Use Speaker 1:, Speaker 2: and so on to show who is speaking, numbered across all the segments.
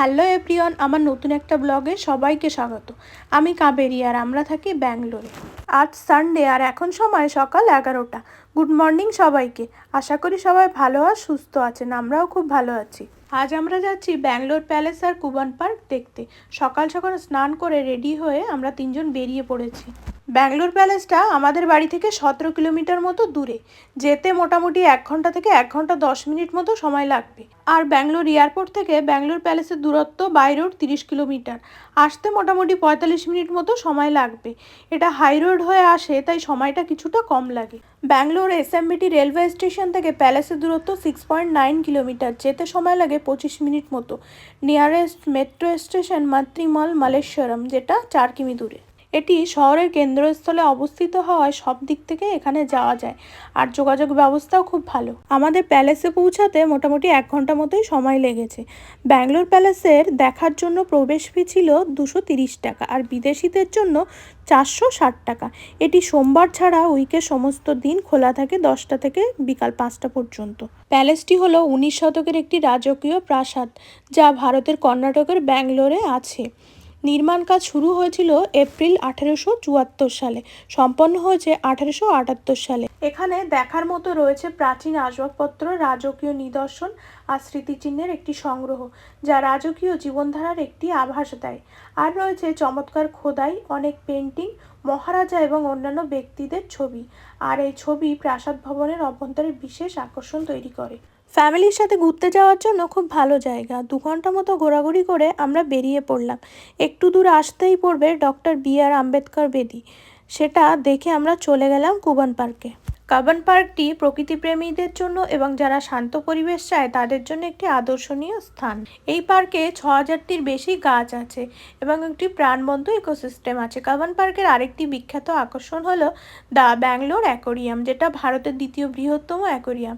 Speaker 1: Hello everyone, আমার নতুন একটা ব্লগে সবাইকে স্বাগত। আমি কাবেরি আর আমরা থাকি ব্যাঙ্গালোরে। আজ সানডে আর এখন সময় সকাল এগারোটা। গুড মর্নিং সবাইকে। আশা করি সবাই ভালো আর সুস্থ আছেন, আমরাও খুব ভালো আছি। আজ আমরা যাচ্ছি ব্যাঙ্গালোর প্যালেস আর কুবান পার্ক দেখতে। সকাল সকাল স্নান করে রেডি হয়ে আমরা তিনজন বেরিয়ে পড়েছি। ব্যাঙ্গালোর প্যালেসটা আমাদের বাড়ি থেকে সতেরো কিলোমিটার মতো দূরে। যেতে মোটামুটি এক ঘণ্টা থেকে এক ঘণ্টা দশ মিনিট মতো সময় লাগবে। আর ব্যাঙ্গালোর এয়ারপোর্ট থেকে ব্যাঙ্গালোর প্যালেসের দূরত্ব বাই রোড তিরিশ কিলোমিটার। আসতে মোটামুটি পঁয়তাল্লিশ মিনিট মতো সময় লাগবে। এটা হাই রোড হয়ে আসে, তাই সময়টা কিছুটা কম লাগে। ব্যাঙ্গালোর এসএমবিটি রেলওয়ে স্টেশন থেকে প্যালেসের দূরত্ব সিক্স পয়েন্ট নাইন কিলোমিটার। যেতে সময় লাগে পঁচিশ মিনিট মতো। নিয়ারেস্ট মেট্রো স্টেশন মাতৃমল মালেশ্বরম, যেটা চার কিমি দূরে। এটি শহরের কেন্দ্রস্থলে অবস্থিত হওয়ায় সব দিক থেকে এখানে যাওয়া যায় আর যোগাযোগ ব্যবস্থাও খুব ভালো। আমাদের প্যালেসে পৌঁছাতে মোটামুটি এক ঘণ্টা মতোই সময় লেগেছে। ব্যাঙ্গালোর প্যালেসের দেখার জন্য প্রবেশ ফি ছিল দুশো তিরিশ টাকা আর বিদেশিদের জন্য চারশো ষাট টাকা। এটি সোমবার ছাড়া উইকের সমস্ত দিন খোলা থাকে দশটা থেকে বিকাল পাঁচটা পর্যন্ত। প্যালেসটি হলো উনিশ শতকের একটি রাজকীয় প্রাসাদ, যা ভারতের কর্ণাটকের ব্যাঙ্গালোরে আছে। নির্মাণ কাজ শুরু হয়েছিল এপ্রিল আঠেরোশো চুয়াত্তর সালে, সম্পন্ন হয়েছে আঠেরোশো আটাত্তর সালে। এখানে দেখার মতো রয়েছে প্রাচীন আসবাবপত্র, রাজকীয় নিদর্শন আর স্মৃতিচিহ্নের একটি সংগ্রহ, যা রাজকীয় জীবনধারার একটি আভাস দেয়। আর রয়েছে চমৎকার খোদাই, অনেক পেন্টিং মহারাজা এবং অন্যান্য ব্যক্তিদের ছবি। আর এই ছবি প্রাসাদ ভবনের অভ্যন্তরে বিশেষ আকর্ষণ তৈরি করে। ফ্যামিলির সাথে ঘুরতে যাওয়ার জন্য খুব ভালো জায়গা। দু ঘণ্টা মতো ঘোরাঘুরি করে আমরা বেরিয়ে পড়লাম। একটু দূর আসতেই পড়বে ডক্টর বি আর আম্বেদকর বেদি। সেটা দেখে আমরা চলে গেলাম কুবন পার্কে। কাবন পার্কটি প্রকৃতিপ্রেমীদের জন্য এবং যারা শান্ত পরিবেশ চায় তাদের জন্য একটি আদর্শনীয় স্থান। এই পার্কে ছ হাজারটির বেশি গাছ আছে এবং একটি প্রাণবন্ত ইকোসিস্টেম আছে। কাবন পার্কের আরেকটি বিখ্যাত আকর্ষণ হলো দ্য ব্যাঙ্গালোর অ্যাকোরিয়াম, যেটা ভারতের দ্বিতীয় বৃহত্তম অ্যাকোরিয়াম।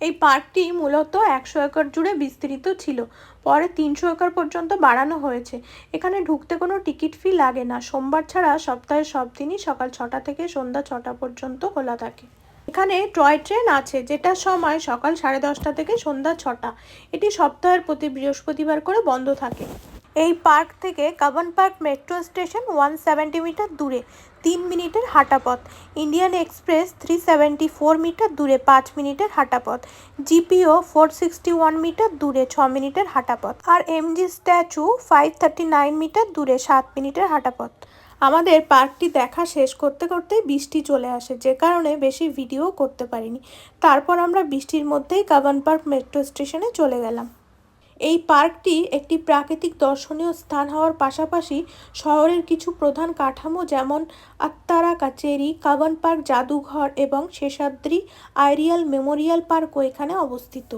Speaker 1: এই পার্কটি মূলত একশো একর জুড়ে বিস্তৃত ছিল। পরে তিনশো একর পর্যন্ত বাড়ানো হয়েছে। এখানে ঢুকতে কোনো টিকিট ফি লাগে না। সোমবার ছাড়া সপ্তাহের সব দিনই সকাল ছটা থেকে সন্ধ্যা ছটা পর্যন্ত খোলা থাকে। এখানে টয় ট্রেন আছে, যেটার সময় সকাল সাড়ে দশটা থেকে সন্ধ্যা ছটা। এটি সপ্তাহের প্রতি বৃহস্পতিবার করে বন্ধ থাকে। এই পার্ক থেকে Cubbon park metro station one seventy meter দূরে। তিন মিনিটের হাঁটা পথ Indian Express three seventy four meter দূরে পাঁচ মিনিটের হাঁটা পথ GPO four sixty one meter দূরে ছ মিনিটের হাঁটা পথ আর MG statue five thirty nine meter দূরে সাত মিনিটের হাঁটা পথ আমাদের পার্কটি দেখা শেষ করতে করতে বৃষ্টি চলে আসে, যে কারণে বেশি ভিডিও করতে পারিনি। তারপর আমরা বৃষ্টির মধ্যেই কাবান পার্ক মেট্রো স্টেশনে চলে গেলাম। এই পার্কটি একটি প্রাকৃতিক দর্শনীয় স্থান হওয়ার পাশাপাশি শহরের কিছু প্রধান কাঠামো যেমন আত্মারা কাচেরি, কাগন পার্ক জাদুঘর এবং শেষাদ্রি আইরিয়াল মেমোরিয়াল পার্কও এখানে অবস্থিত।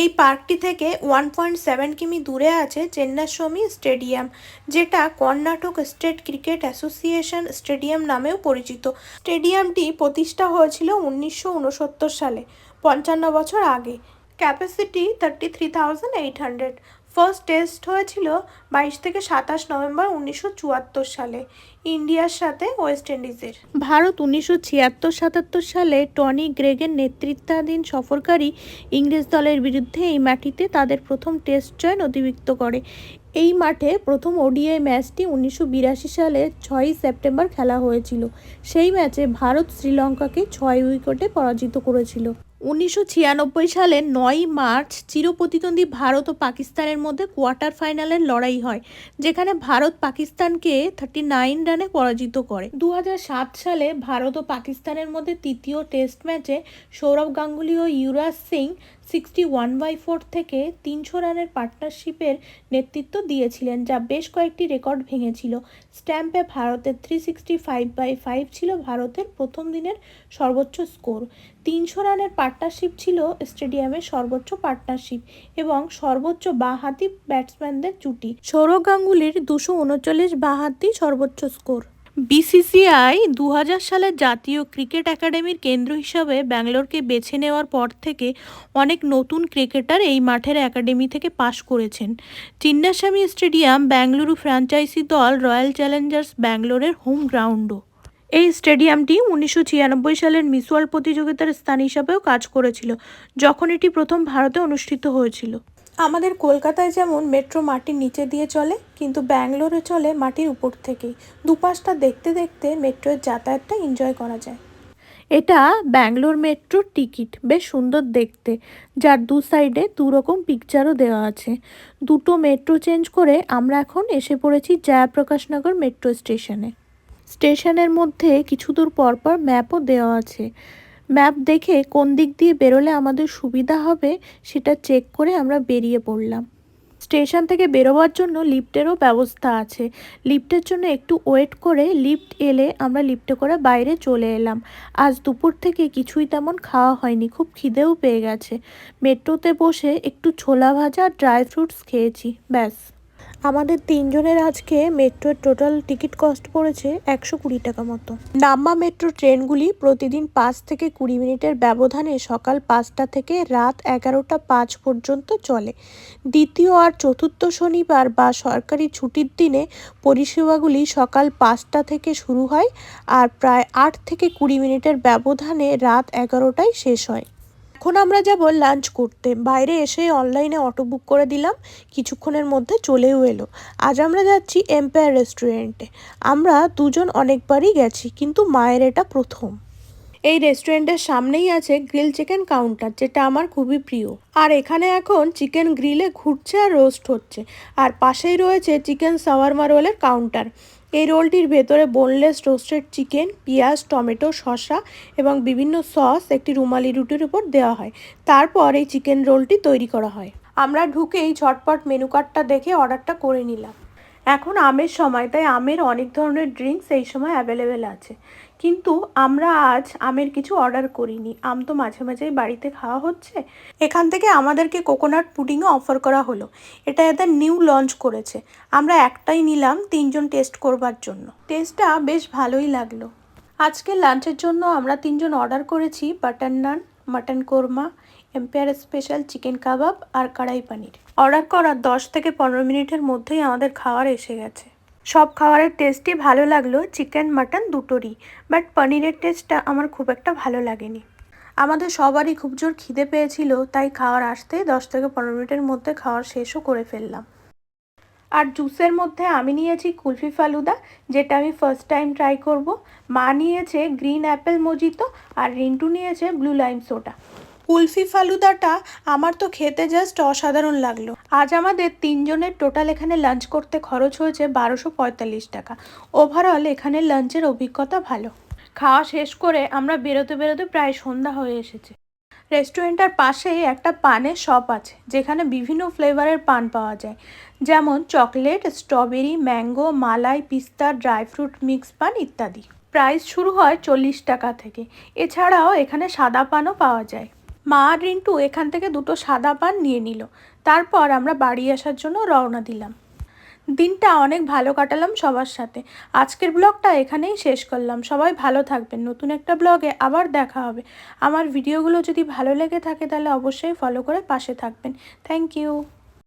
Speaker 1: এই পার্কটি থেকে ওয়ান পয়েন্ট সেভেন কিমি দূরে আছে চেন্নাস্বামী স্টেডিয়াম, যেটা Karnataka state cricket association stadium নামেও পরিচিত। স্টেডিয়ামটি প্রতিষ্ঠা হয়েছিল উনিশশো উনসত্তর সালে, পঞ্চান্ন বছর আগে। Capacity thirty three thousand eight hundred first test হয়েছিল বাইশ থেকে সাতাশ নভেম্বর উনিশশো চুয়াত্তর সালে, ইন্ডিয়ার সাথে ওয়েস্ট ইন্ডিজের। ভারত উনিশশো ছিয়াত্তর সাতাত্তর সালে টনি গ্রেগের নেতৃত্বাধীন সফরকারী ইংরেজ দলের বিরুদ্ধে এই মাটিতে তাদের প্রথম টেস্ট জয় নথিভুক্ত করে। এই মাঠে প্রথম ওডিআই ম্যাচটি উনিশশো বিরাশি সালে ছয়ই সেপ্টেম্বর খেলা হয়েছিল। সেই ম্যাচে ভারত শ্রীলঙ্কাকে ছয় উইকেটে পরাজিত করেছিল। উনিশশো ছিয়ানব্বই সালে নয় মার্চ চিরপ্রতিদ্বন্দ্বী ভারত ও পাকিস্তানের মধ্যে কোয়ার্টার ফাইনালের লড়াই হয়, যেখানে ভারত পাকিস্তানকে থার্টি নাইন রানে পরাজিত করে। দু হাজার সাত সালে ভারত ও পাকিস্তানের মধ্যে তৃতীয় টেস্ট ম্যাচে সৌরভ গাঙ্গুলি ও Yuvraj Singh sixty one by four থেকে তিনশো রানের পার্টনারশিপের নেতৃত্ব দিয়েছিলেন, যা বেশ কয়েকটি রেকর্ড ভেঙেছিল। স্ট্যাম্পে ভারতের three sixty five by five ছিল ভারতের প্রথম দিনের সর্বোচ্চ স্কোর। তিনশো রানের পার্টনারশিপ ছিল স্টেডিয়ামের সর্বোচ্চ পার্টনারশিপ এবং সর্বোচ্চ বাঁহাতি ব্যাটসম্যানদের জুটি। সৌরভ গাঙ্গুলির দুশো উনচল্লিশ বাঁহাতি সর্বোচ্চ স্কোর। বিসিসিআই দু হাজার সালের জাতীয় ক্রিকেট একাডেমির কেন্দ্র হিসাবে ব্যাঙ্গালোরকে বেছে নেওয়ার পর থেকে অনেক নতুন ক্রিকেটার এই মাঠের একাডেমি থেকে পাশ করেছেন। চিন্নাস্বামী স্টেডিয়াম ব্যাঙ্গালুরু ফ্র্যাঞ্চাইজি দল রয়্যাল চ্যালেঞ্জার্স ব্যাঙ্গালোরের হোম গ্রাউন্ডও। এই স্টেডিয়ামটি উনিশশো ছিয়ানব্বই সালের মিস ওয়ার্ল্ড প্রতিযোগিতার স্থান হিসাবেও কাজ করেছিল, যখন এটি প্রথম ভারতে অনুষ্ঠিত হয়েছিল। আমাদের কলকাতায় যেমন মেট্রো মাটির নিচে দিয়ে চলে, কিন্তু ব্যাঙ্গালোরে চলে মাটির উপর থেকেই। দুপাশটা দেখতে দেখতে মেট্রোর যাতায়াতটা এনজয় করা যায়। এটা ব্যাঙ্গালোর মেট্রোর টিকিট, বেশ সুন্দর দেখতে। যার দু সাইডে দু রকম পিকচারও দেওয়া আছে। দুটো মেট্রো চেঞ্জ করে আমরা এখন এসে পড়েছি জয়াপ্রকাশনগর মেট্রো স্টেশনে। স্টেশনের মধ্যে কিছু দূর পরপর ম্যাপও দেওয়া আছে। ম্যাপ দেখে কোন দিক দিয়ে বেরোলে আমাদের সুবিধা হবে সেটা চেক করে আমরা বেরিয়ে পড়লাম। স্টেশন থেকে বেরোবার জন্য লিফটেরও ব্যবস্থা আছে। লিফটের জন্য একটু ওয়েট করে লিফট এলে আমরা লিফটে করে বাইরে চলে এলাম। আজ দুপুর থেকে কিছুই তেমন খাওয়া হয়নি, খুব খিদেও পেয়ে গেছে। মেট্রোতে বসে একটু ছোলা ভাজা আর ড্রাই ফ্রুটস খেয়েছি, ব্যাস। আমাদের তিনজনের আজকে মেট্রোর টোটাল টিকিট কস্ট পড়েছে একশো কুড়ি টাকা মতো। নাম্বা মেট্রো ট্রেনগুলি প্রতিদিন পাঁচ থেকে কুড়ি মিনিটের ব্যবধানে সকাল পাঁচটা থেকে রাত এগারোটা পাঁচ পর্যন্ত চলে। দ্বিতীয় আর চতুর্থ শনিবার বা সরকারি ছুটির দিনে পরিষেবাগুলি সকাল পাঁচটা থেকে শুরু হয় আর প্রায় আট থেকে কুড়ি মিনিটের ব্যবধানে রাত এগারোটায় শেষ হয়। এখন আমরা যাব লাঞ্চ করতে। বাইরে এসে অনলাইনে অটো বুক করে দিলাম। কিছুক্ষণের মধ্যে চলেও এলো। আজ আমরা যাচ্ছি এম্পায়ার রেস্টুরেন্টে আমরা দুজন অনেকবারই গেছি, কিন্তু মায়ের এটা প্রথম। এই রেস্টুরেন্টের সামনেই আছে গ্রিল চিকেন কাউন্টার যেটা আমার খুবই প্রিয়। আর এখানে এখন চিকেন গ্রিলে ঘুরছে আর রোস্ট হচ্ছে। আর পাশেই রয়েছে চিকেন সাওয়ারমা রোলের কাউন্টার এই রোলটির ভেতরে বোনলেস রোস্টেড চিকেন, পেঁয়াজ, টমেটো, শসা এবং বিভিন্ন সস একটি রুমালি রুটির উপর দেওয়া হয়। তারপর এই চিকেন রোলটি তৈরি করা হয়। আমরা ঢুকেই ঝটপট মেনু কার্ডটা দেখে অর্ডারটা করে নিলাম। এখন আমের সময়, তাই আমের অনেক ধরনের ড্রিঙ্কস এই সময় অ্যাভেলেবেল আছে। কিন্তু আমরা আজ আমের কিছু অর্ডার করিনি। আম তো মাঝে মাঝেই বাড়িতে খাওয়া হচ্ছে। এখান থেকে আমাদেরকে কোকোনাট পুডিংও অফার করা হলো। এটা এদের নিউ লঞ্চ করেছে। আমরা একটাই নিলাম, তিনজন টেস্ট করবার জন্য। টেস্টটা বেশ ভালোই লাগল। আজকে লাঞ্চের জন্য আমরা তিনজন অর্ডার করেছি butter naan mutton korma, empire special chicken kebab আর কড়াই পানির। অর্ডার করার দশ থেকে পনেরো মিনিটের মধ্যেই আমাদের খাবার এসে গেছে। সব খাবারের টেস্টই ভালো লাগল চিকেন, মাটন দুটোরই বাট পনিরের টেস্টটা আমার খুব একটা ভালো লাগেনি। আমাদের সবারই খুব জোর খিদে পেয়েছিল, তাই খাওয়ার আসতে দশ থেকে পনেরো মিনিটের মধ্যে খাওয়ার শেষও করে ফেললাম। আর জুসের মধ্যে আমি নিয়েছি কুলফি ফালুদা, যেটা আমি ফার্স্ট টাইম ট্রাই করব। মা নিয়েছে গ্রিন অ্যাপেল মজিতো আর রিন্টু নিয়েছে ব্লু লাইম সোডা কুলফি ফালুদাটা আমার তো খেতে জাস্ট অসাধারণ লাগল। আজ আমাদের তিনজনের টোটাল এখানে লাঞ্চ করতে খরচ হয়েছে বারোশো পঁয়তাল্লিশ টাকা। ওভারঅল এখানে লাঞ্চের অভিজ্ঞতা ভালো। খাওয়া শেষ করে আমরা বেরোতে বেরোতে প্রায় সন্ধ্যা হয়ে এসেছে। রেস্টুরেন্টটার পাশেই একটা পানের শপ আছে, যেখানে বিভিন্ন ফ্লেভারের পান পাওয়া যায়। যেমন চকলেট, স্ট্রবেরি, ম্যাঙ্গো, মালাই, পিস্তা, ড্রাই ফ্রুট, মিক্স পান ইত্যাদি। প্রাইস শুরু হয় চল্লিশ টাকা থেকে। এছাড়াও এখানে সাদা পানও পাওয়া যায়। মা আর রিন্টু এখান থেকে দুটো সাদা পান নিয়ে নিল। তারপর আমরা বাড়ি আসার জন্য রওনা দিলাম। দিনটা অনেক ভালো কাটালাম সবার সাথে। আজকের ব্লগটা এখানেই শেষ করলাম। সবাই ভালো থাকবেন। নতুন একটা ব্লগে আবার দেখা হবে। আমার ভিডিওগুলো যদি ভালো লেগে থাকে তাহলে অবশ্যই ফলো করে পাশে থাকবেন। Thank you